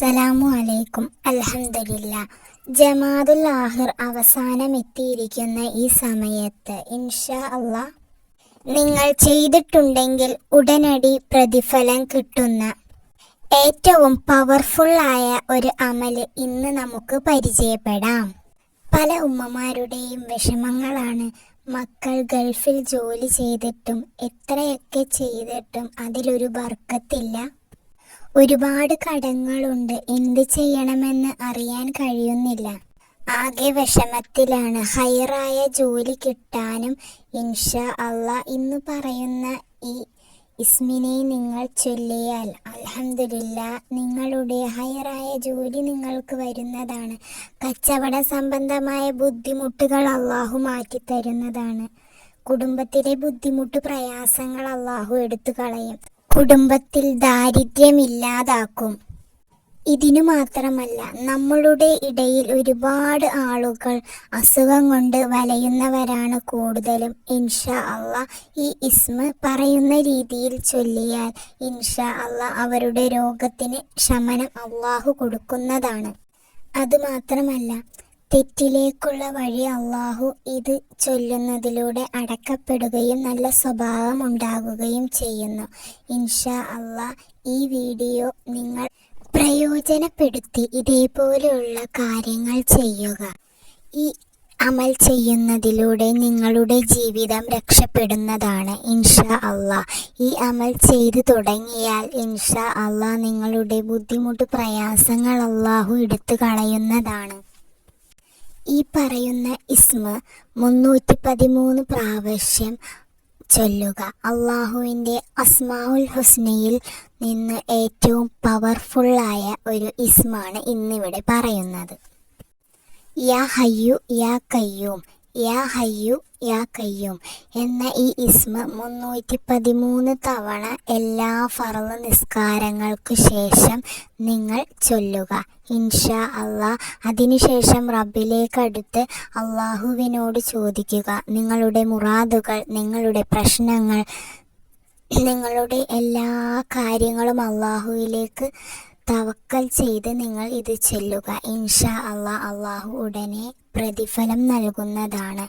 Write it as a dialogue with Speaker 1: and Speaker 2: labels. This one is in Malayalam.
Speaker 1: അസ്സലാമു അലൈക്കും അലഹമില്ല ജമാദുൽ ആഹിർ അവസാനം എത്തിയിരിക്കുന്ന ഈ സമയത്ത് ഇൻഷാ അള്ളാ നിങ്ങൾ ചെയ്തിട്ടുണ്ടെങ്കിൽ ഉടനടി പ്രതിഫലം കിട്ടുന്ന ഏറ്റവും പവർഫുൾ ആയ ഒരു അമൽ ഇന്ന് നമുക്ക് പരിചയപ്പെടാം. പല ഉമ്മമാരുടെയും വിഷമങ്ങളാണ് മക്കൾ ഗൾഫിൽ ജോലി ചെയ്തിട്ടും എത്രയൊക്കെ ചെയ്തിട്ടും അതിലൊരു ബർക്കത്തില്ല ഒരുപാട് കടങ്ങളുണ്ട്. എന്ത് ചെയ്യണമെന്ന് അറിയാൻ കഴിയുന്നില്ല. ആകെ വിഷമത്തിലാണ്. ഹയറായ ജോലി കിട്ടാനും ഇൻഷാ അള്ളാ ഇന്ന് പറയുന്ന ഈ ഇസ്മിനെ നിങ്ങൾ ചൊല്ലിയാൽ അലഹമില്ല നിങ്ങളുടെ ഹയറായ ജോലി നിങ്ങൾക്ക് വരുന്നതാണ്. കച്ചവട സംബന്ധമായ ബുദ്ധിമുട്ടുകൾ അള്ളാഹു മാറ്റി മാറ്റിത്തരുന്നതാണ്. കുടുംബത്തിലെ ബുദ്ധിമുട്ട് പ്രയാസങ്ങൾ അള്ളാഹു എടുത്തു കളയും കുടുംബത്തിൽ ദാരിദ്ര്യമില്ലാതാക്കും. ഇതിനു മാത്രമല്ല നമ്മളുടെ ഇടയിൽ ഒരുപാട് ആളുകൾ അസുഖം കൊണ്ട് വലയുന്നവരാണ് കൂടുതലും. ഇൻഷാ അല്ല ഈ ഇസ്മ പറയുന്ന രീതിയിൽ ചൊല്ലിയാൽ ഇൻഷാ അല്ല അവരുടെ രോഗത്തിന് ശമനം അള്ളാഹു കൊടുക്കുന്നതാണ്. അതുമാത്രമല്ല തെറ്റിലേക്കുള്ള വഴി അള്ളാഹു ഇത് ചൊല്ലുന്നതിലൂടെ അടക്കപ്പെടുകയും നല്ല സ്വഭാവം ഉണ്ടാകുകയും ചെയ്യുന്നു. ഇൻഷാ അള്ളാഹ് ഈ വീഡിയോ നിങ്ങൾ പ്രയോജനപ്പെടുത്തി ഇതേപോലെയുള്ള കാര്യങ്ങൾ ചെയ്യുക. ഈ അമൽ ചെയ്യുന്നതിലൂടെ നിങ്ങളുടെ ജീവിതം രക്ഷപ്പെടുന്നതാണ്. ഇൻഷാ അള്ളാ ഈ അമൽ ചെയ്തു തുടങ്ങിയാൽ ഇൻഷാ അള്ളാ നിങ്ങളുടെ ബുദ്ധിമുട്ട് പ്രയാസങ്ങൾ അള്ളാഹു എടുത്തു കളയുന്നതാണ്. ഈ പറയുന്ന ഇസ്മ മുന്നൂറ്റി പതിമൂന്ന് പ്രാവശ്യം ചൊല്ലുക. അള്ളാഹുവിന്റെ അസ്മാഉൽ ഹുസ്നയിൽ നിന്ന് ഏറ്റവും പവർഫുള്ളായ ഒരു ഇസ്മാണ് ഇന്നിവിടെ പറയുന്നത്. യാ ഹയ്യു യാ കയ്യൂം. യാ ഹയ്യു യാ കയ്യും എന്ന ഈ ഇസ്മ മുന്നൂറ്റി പതിമൂന്ന് തവണ എല്ലാ ഫറവ് നിസ്കാരങ്ങൾക്കു ശേഷം നിങ്ങൾ ചൊല്ലുക. ഇൻഷാ അള്ളാ അതിനുശേഷം റബ്ബിലേക്ക് അടുത്ത് അള്ളാഹുവിനോട് ചോദിക്കുക. നിങ്ങളുടെ മുറാദുകൾ നിങ്ങളുടെ പ്രശ്നങ്ങൾ നിങ്ങളുടെ എല്ലാ കാര്യങ്ങളും അള്ളാഹുവിലേക്ക് തവക്കൽ ചെയ്ത് നിങ്ങൾ ഇത് ചെല്ലുക. ഇൻഷാ അള്ളാഹ് അള്ളാഹു ഉടനെ പ്രതിഫലം നൽകുന്നതാണ്.